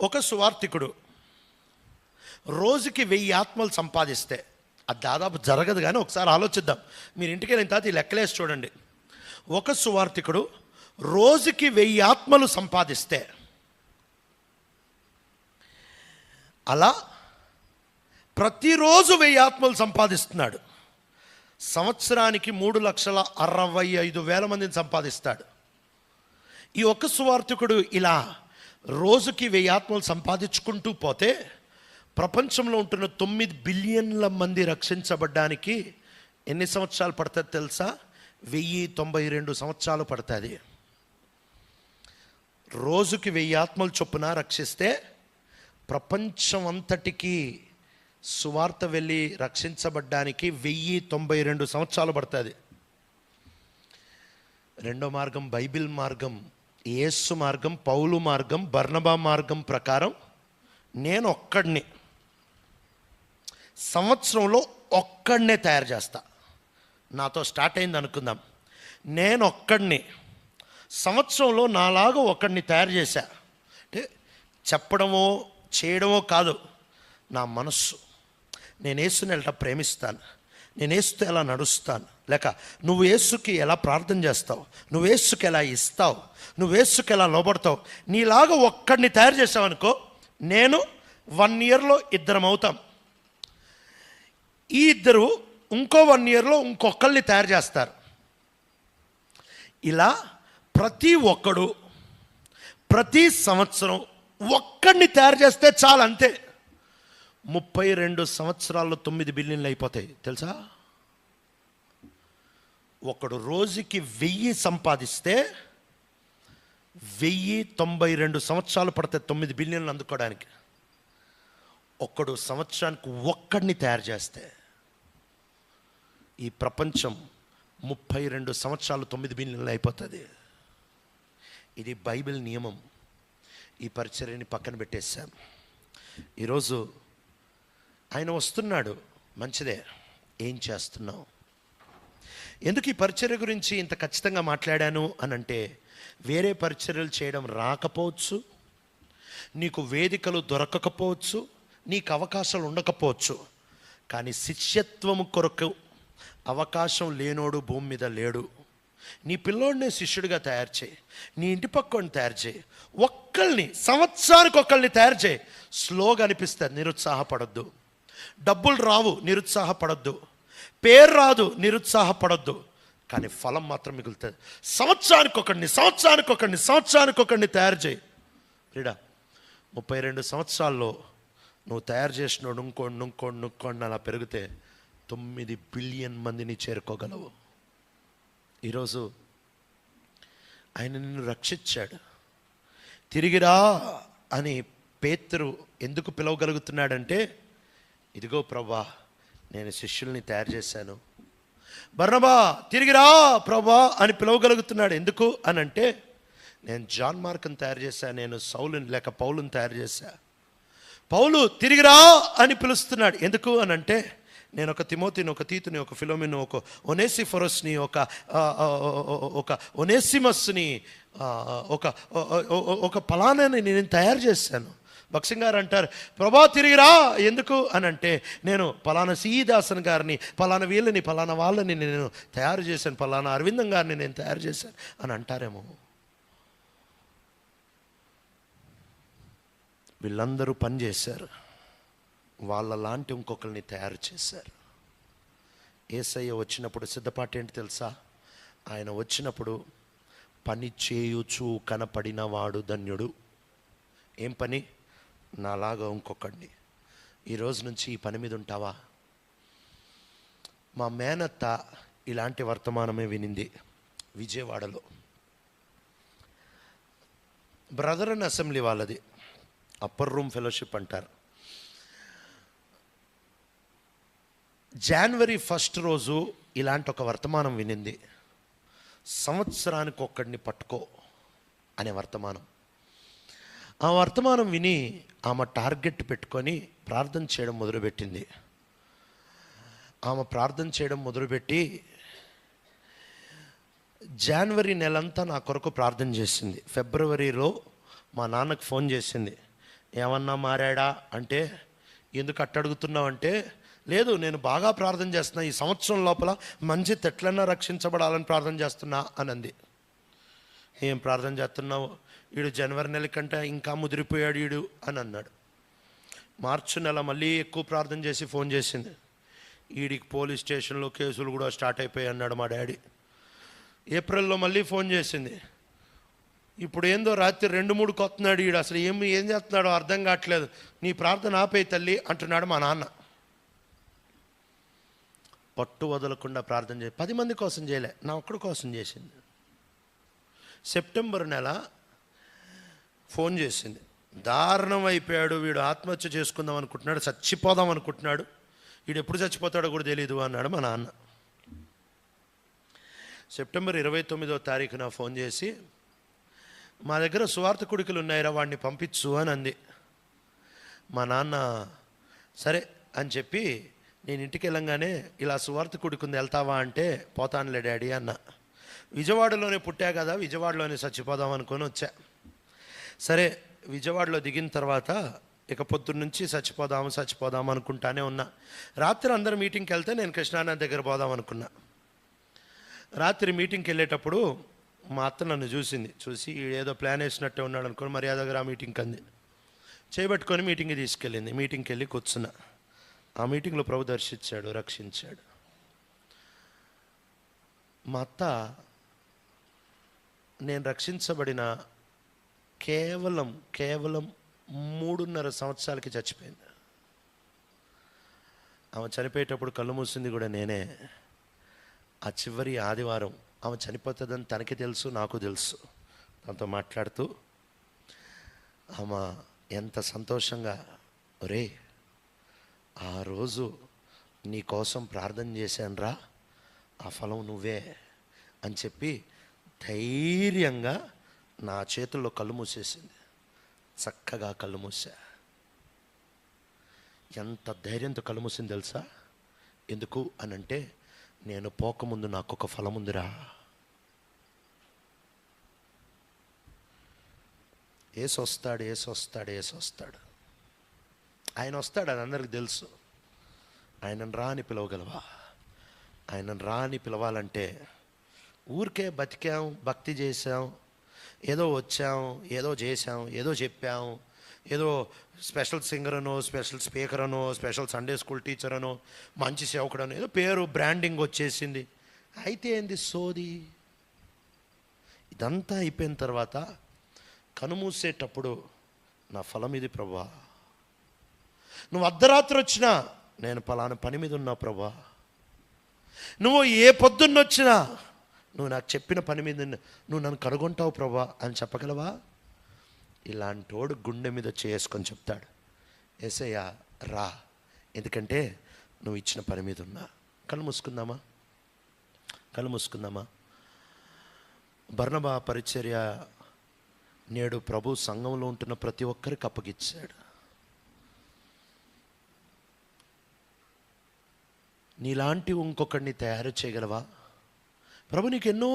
ఒక సువార్థికుడు రోజుకి వెయ్యి ఆత్మలు సంపాదిస్తే అది దాదాపు జరగదు కానీ ఒకసారి ఆలోచిద్దాం. మీరు ఇంటికి వెళ్ళిన తర్వాత ఈ లెక్కలేసి చూడండి. ఒక సువార్థికుడు రోజుకి వెయ్యి ఆత్మలు సంపాదిస్తే అలా ప్రతిరోజు వెయ్యి ఆత్మలు సంపాదిస్తున్నాడు. సంవత్సరానికి మూడు లక్షల అరవై ఐదు వేల మందిని సంపాదిస్తాడు. ఈ ఒక్క సువార్థికుడు ఇలా రోజుకి వెయ్యి ఆత్మలు సంపాదించుకుంటూ పోతే ప్రపంచంలో ఉంటున్న తొమ్మిది బిలియన్ల మంది రక్షించబడ్డానికి ఎన్ని సంవత్సరాలు పడుతుంది తెలుసా? వెయ్యి తొంభై రెండు సంవత్సరాలు పడుతుంది. రోజుకి వెయ్యి ఆత్మలు చొప్పున రక్షిస్తే ప్రపంచం అంతటికి సువార్త వెళ్ళి రక్షించబడ్డానికి వెయ్యి తొంభై రెండు సంవత్సరాలు పడుతుంది. రెండో మార్గం బైబిల్ మార్గం. యేసు మార్గం పౌలు మార్గం బర్ణబా మార్గం ప్రకారం నేను ఒక్కడిని సంవత్సరంలో ఒక్కడినే తయారు చేస్తా. నాతో స్టార్ట్ అయింది అనుకుందాం. నేను ఒక్కడిని సంవత్సరంలో నాలాగా ఒక్కడిని తయారు చేశా. అంటే చెప్పడమో చేయడమో కాదు నా మనస్సు. నేను యేసుని వెళ్ళటం ప్రేమిస్తాను. నేను ఏసుతో ఎలా నడుస్తాను? లేక నువ్వు ఏసుకి ఎలా ప్రార్థన చేస్తావు? నువ్వు ఏసుకి ఎలా ఇస్తావు? నువ్వు ఏసుకి ఎలా లోబడతావు? నీలాగా ఒక్కడిని తయారు చేసావనుకో నేను వన్ ఇయర్లో ఇద్దరం అవుతాం ఈ ఇద్దరు ఇంకో వన్ ఇయర్లో ఇంకొకళ్ళని తయారు చేస్తారు. ఇలా ప్రతి ఒక్కడు ప్రతి సంవత్సరం ఒక్కడిని తయారు చేస్తే చాలు అంతే. ముప్పై రెండు సంవత్సరాల్లో తొమ్మిది బిలియన్లు అయిపోతాయి. తెలుసా? ఒకడు రోజుకి వెయ్యి సంపాదిస్తే వెయ్యి తొంభై రెండు సంవత్సరాలు పడతాయి తొమ్మిది బిలియన్లు అందుకోవడానికి. ఒక్కడు సంవత్సరానికి ఒక్కడిని తయారు చేస్తే ఈ ప్రపంచం ముప్పై రెండు సంవత్సరాలు తొమ్మిది బిలియన్లు అయిపోతుంది. ఇది బైబిల్ నియమం. ఈ పరిచర్యని పక్కన పెట్టేశాం. ఈరోజు ఆయన వస్తున్నాడు. మంచిదే. ఏం చేస్తున్నావు? ఎందుకు ఈ పరిచర్య గురించి ఇంత ఖచ్చితంగా మాట్లాడాను? అని అంటే వేరే పరిచర్యలు చేయడం రాకపోవచ్చు. నీకు వేదికలు దొరకకపోవచ్చు. నీకు అవకాశాలు ఉండకపోవచ్చు. కానీ శిష్యత్వము కొరకు అవకాశం లేనోడు భూమి మీద లేడు. నీ పిల్లోడిని శిష్యుడిగా తయారు చేయి. నీ ఇంటి పక్కని తయారు చేయి. ఒక్కళ్ళని సంవత్సరానికి ఒక్కల్ని తయారు చేయి. స్లోగా అనిపిస్తే నిరుత్సాహపడద్దు. డబ్బులు రావు నిరుత్సాహపడద్దు. పేరు రాదు నిరుత్సాహపడద్దు. కానీ ఫలం మాత్రం మిగులుతుంది. సంవత్సరానికి ఒకడిని సంవత్సరానికి ఒకడిని సంవత్సరానికి ఒకడిని తయారు చేయి. రీడా ముప్పై రెండు సంవత్సరాల్లో నువ్వు తయారు చేసినోడు ఇంకోండి ఇంకోండి నుంకోండి అలా పెరిగితే తొమ్మిది బిలియన్ మందిని చేరుకోగలవు. ఈరోజు ఆయన నిన్ను రక్షించాడు. తిరిగిరా అని పేతురు ఎందుకు పిలవగలుగుతున్నాడంటే ఇదిగో ప్రభా నేను శిష్యుల్ని తయారు చేశాను. బర్ణబా తిరిగిరా ప్రభా అని పిలవగలుగుతున్నాడు. ఎందుకు అని అంటే నేను జాన్ మార్క్ని తయారు చేశాను నేను సౌలుని లేక పౌలుని తయారు చేశా. పౌలు తిరిగిరా అని పిలుస్తున్నాడు. ఎందుకు అని అంటే నేను ఒక తిమోతిని ఒక తీతుని ఒక ఫిలోమిని ఒక ఒనేసిఫరస్ని ఒక ఒక ఒనేసిమస్ని ఒక ఒక పలానాని నేను తయారు చేశాను. భక్సింగ్ గారు అంటారు ప్రభా తిరిగిరా ఎందుకు అని అంటే నేను పలానా సీదాసన్ గారిని పలానా వీళ్ళని పలానా వాళ్ళని నేను తయారు చేశాను పలానా అరవిందం గారిని నేను తయారు చేశాను. అని అంటారేమో. వీళ్ళందరూ పని చేశారు. వాళ్ళలాంటి ఇంకొకరిని తయారు చేశారు. ఏసయ్య వచ్చినప్పుడు సిద్ధపాటు ఏంటి తెలుసా? ఆయన వచ్చినప్పుడు పని చేయుచు కనపడినవాడు ధన్యుడు. ఏం పని? నాలాగా ఇంకొకడిని ఈ రోజు నుంచి ఈ పని మీద ఉంటావా? మా మేనత్త ఇలాంటి వర్తమానమే వినింది విజయవాడలో. బ్రదర్ అండ్ అసెంబ్లీ వాళ్ళది అప్పర్ రూమ్ ఫెలోషిప్ అంటారు. జనవరి ఫస్ట్ రోజు ఇలాంటి ఒక వర్తమానం వినింది. సంవత్సరానికి ఒక్కడిని పట్టుకో అనే వర్తమానం. ఆ వర్తమానం విని ఆమె టార్గెట్ పెట్టుకొని ప్రార్థన చేయడం మొదలుపెట్టింది. ఆమె ప్రార్థన చేయడం మొదలుపెట్టి జనవరి నెలంతా నా కొరకు ప్రార్థన చేసింది. ఫిబ్రవరిలో మా నాన్నకు ఫోన్ చేసింది. ఏమన్నా మారాడా? అంటే ఎందుకు అట్టడుగుతున్నావు అంటే లేదు నేను బాగా ప్రార్థన చేస్తున్నా ఈ సంవత్సరం లోపల మంచి తెట్లన్నా రక్షించబడాలని ప్రార్థన చేస్తున్నా అని అంది. ఏం ప్రార్థన చేస్తున్నావు? వీడు జనవరి నెల కంటే ఇంకా ముదిరిపోయాడు వీడు అని అన్నాడు. మార్చి నెల మళ్ళీ ఎక్కువ ప్రార్థన చేసి ఫోన్ చేసింది. వీడికి పోలీస్ స్టేషన్లో కేసులు కూడా స్టార్ట్ అయిపోయాయి అన్నాడు మా డాడీ. ఏప్రిల్లో మళ్ళీ ఫోన్ చేసింది. ఇప్పుడు ఏందో రాత్రి రెండు మూడు కొత్తున్నాడు వీడు అసలు ఏం ఏం చేస్తున్నాడో అర్థం కావట్లేదు. నీ ప్రార్థన ఆపేయి తల్లి అంటున్నాడు మా నాన్న. పట్టు వదలకుండా ప్రార్థన చేసి పది మంది కోసం చేయలే. నా ఒక్కడి కోసం చేసింది. సెప్టెంబర్ నెల ఫోన్ చేసింది. దారుణం అయిపోయాడు వీడు ఆత్మహత్య చేసుకుందాం అనుకుంటున్నాడు చచ్చిపోదాం అనుకుంటున్నాడు. వీడు ఎప్పుడు చచ్చిపోతాడో కూడా తెలియదు అన్నాడు మా నాన్న. సెప్టెంబర్ ఇరవై తొమ్మిదో తారీఖున ఫోన్ చేసి మా దగ్గర సువార్త కుడికలు ఉన్నాయిరా వాడిని పంపించు అని అంది. మా నాన్న సరే అని చెప్పి నేను ఇంటికి వెళ్ళంగానే ఇలా సువార్త కుడికుంది వెళ్తావా అంటే పోతానులే డాడీ అన్న. విజయవాడలోనే పుట్టా కదా విజయవాడలోనే చచ్చిపోదాం అనుకొని వచ్చా. సరే విజయవాడలో దిగిన తర్వాత ఇక పొద్దున్నుంచి చచ్చిపోదాము చచ్చిపోదాము చచ్చిపోదాం అనుకుంటానే ఉన్నా. రాత్రి అందరు మీటింగ్కి వెళ్తే నేను కృష్ణానది దగ్గర పోదాం అనుకున్నా. రాత్రి మీటింగ్కి వెళ్ళేటప్పుడు మా అత్త నన్ను చూసింది. చూసి ఏదో ప్లాన్ వేసినట్టే ఉన్నాడు అనుకుని మర్యాద దగ్గర ఆ మీటింగ్కి అంది. చేపట్టుకొని మీటింగ్కి తీసుకెళ్ళింది. మీటింగ్కి వెళ్ళి కూర్చున్నా. ఆ మీటింగ్లో ప్రభు దర్శించాడు రక్షించాడు. మా అత్త నేను రక్షించబడిన కేవలం కేవలం మూడున్నర సంవత్సరాలకి చచ్చిపోయింది. ఆమె చనిపోయేటప్పుడు కళ్ళు మూసింది కూడా నేనే. ఆ చివరి ఆదివారం ఆమె చనిపోతుందని తనకి తెలుసు నాకు తెలుసు. తనతో మాట్లాడుతూ ఆమె ఎంత సంతోషంగా ఒరే ఆ రోజు నీ కోసం ప్రార్థన చేశానురా ఆ ఫలం నువ్వే అని చెప్పి ధైర్యంగా నా చేతుల్లో కళ్ళు మూసేసింది. చక్కగా కళ్ళు మూసా. ఎంత ధైర్యంతో కళ్ళు మూసింది తెలుసా? ఎందుకు అని అంటే నేను పోకముందు నాకు ఒక ఫలం ఉందిరా. ఏసు వస్తాడు ఏసు వస్తాడు ఏసు వస్తాడు. ఆయన వస్తాడు అది అందరికి తెలుసు. ఆయనను రాని పిలవగలవా? ఆయనను రాని పిలవాలంటే ఊరికే బతికాం భక్తి చేసాం ఏదో వచ్చాం ఏదో చేసాం ఏదో చెప్పాం ఏదో స్పెషల్ సింగర్ అనో స్పెషల్ స్పీకర్ అనో స్పెషల్ సండే స్కూల్ టీచర్ అనో మంచి సేవకుడనో ఏదో పేరు బ్రాండింగ్ వచ్చేసింది. అయితే ఏంది సోది? ఇదంతా అయిపోయిన తర్వాత కనుమూసేటప్పుడు నా ఫలం ఇది ప్రభా. నువ్వు అర్ధరాత్రి వచ్చినా నేను పలానా పని మీద ఉన్నా ప్రభా. నువ్వు ఏ పొద్దున్న వచ్చినా నువ్వు నాకు చెప్పిన పని మీద నువ్వు నన్ను కనుగొంటావు ప్రభా అని చెప్పగలవా? ఇలాంటోడు గుండె మీద చేసుకొని చెప్తాడు ఏసయ్య రా. ఎందుకంటే నువ్వు ఇచ్చిన పని మీద ఉన్నా. కళ్ళు మూసుకుందామా? కళ్ళు మూసుకుందామా? బర్ణబా పరిచర్య నేడు ప్రభు సంఘంలో ఉంటున్న ప్రతి ఒక్కరికి అప్పగిచ్చాడు. నీలాంటి ఇంకొకరిని తయారు చేయగలవా? ప్రభు నీకు ఎన్నో